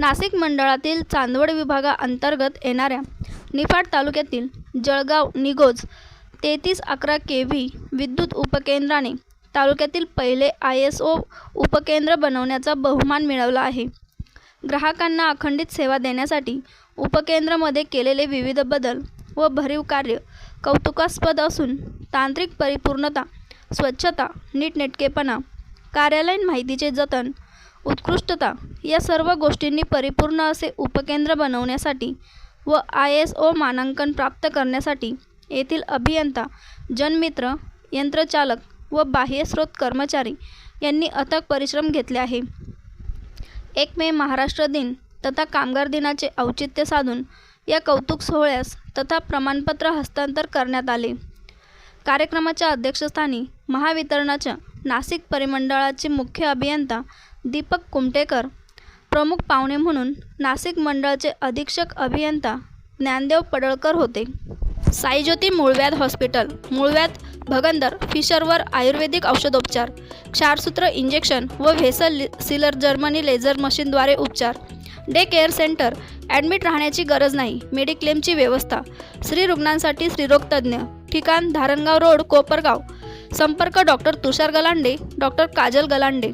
नाशिक मंडळातील चांदवड विभागाअंतर्गत येणाऱ्या निफाड तालुक्यातील जळगाव निगोज तेहतीस अकरा के व्ही विद्युत उपकेंद्राने तालुक्यातील पहिले आय एस ओ उपकेंद्र बनवण्याचा बहुमान मिळवला आहे. ग्राहकांना अखंडित सेवा देण्यासाठी उपकेंद्रामध्ये केलेले विविध बदल व भरीव कार्य कौतुकास्पद असून तांत्रिक परिपूर्णता स्वच्छता नीटनेटकेपणा कार्यालयीन माहितीचे जतन उत्कृष्टता या सर्व गोष्टींनी परिपूर्ण असे उपकेंद्र बनवण्यासाठी व आय एस ओ मानांकन प्राप्त करण्यासाठी येथील अभियंता जनमित्र यंत्रचालक व बाह्यस्रोत कर्मचारी यांनी अथक परिश्रम घेतले आहे. एक मे महाराष्ट्र दिन तथा कामगार दिनाचे औचित्य साधून या कौतुक सोहळ्यास तथा प्रमाणपत्र हस्तांतर करण्यात आले. कार्यक्रमाच्या अध्यक्षस्थानी महावितरणाच्या नाशिक परिमंडळाचे मुख्य अभियंता दीपक कुमटेकर प्रमुख पाहुणे म्हणून नाशिक मंडळाचे अधीक्षक अभियंता ज्ञानदेव पडळकर होते. साईज्योती मूळव्याध हॉस्पिटल मूळव्याध भगंदर फिशरवर आयुर्वेदिक औषधोपचार क्षारसूत्र इंजेक्शन व व्हेसल सिलर जर्मनी लेझर मशीनद्वारे उपचार. डे केअर सेंटर ॲडमिट राहण्याची गरज नाही मेडिक्लेमची व्यवस्था स्त्री रुग्णांसाठी स्त्रीरोगतज्ज्ञ ठिकाण धारणगाव रोड कोपरगाव. संपर्क डॉक्टर तुषार गलांडे डॉक्टर काजल गलांडे.